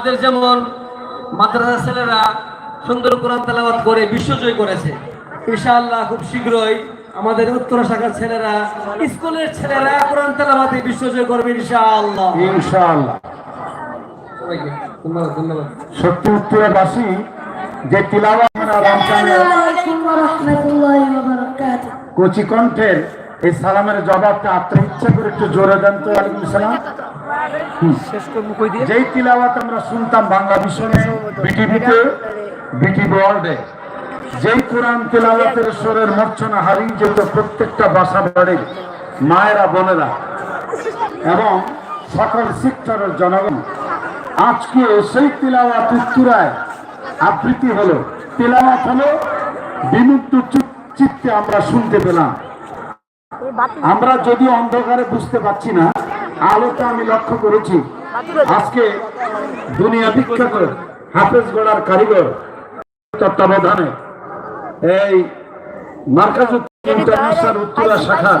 আমাদের যেমন মাদ্রাসা ছেলেরা সুন্দর কোরআন তালাবাদ করে বিশ্বজয় করেছে ইশাআল্লাহ খুব শীঘ্রই আমাদের উত্তর শাখার ছেলেরা স্কুলের ছেলেরা কোরআন তালাবাদে বিশ্বজয় করবে ইনশাআল্লাহ। ইনশাআল্লাহ। কোচি কণ্ঠের এই সালামের জবাবটা আত্ম ইচ্ছা করে একটু জোরে দেন তো আলাইকুম সালাম। যেই তিলাওয়াত আমরা শুনতাম বাংলা মিশনে বিটিভিতে বিটি ওয়ার্ল্ডে যেই কোরআন তিলাওয়াতের স্বরের মর্চনা হারিয়ে যেত প্রত্যেকটা বাসা বাড়ির মায়েরা বোনেরা। এবং সকল শিক্ষার জনগণ। আজকে সেই তিলাওয়াত উত্তরায় আবৃত্তি হলো। তিলাওয়াত হলো বিমুক্ত চিত্তে আমরা শুনতে পেলাম। আমরা যদি অন্ধকারে বুঝতে পারছি না আলোটা আমি লক্ষ্য করেছি। আজকে দুনিয়া বিখ্যাত হাফেজ গড়ার কারিগর তত্ত্বাবধানে। এই মার্কাজ ইন্টারন্যাশনাল উত্তরা শাখা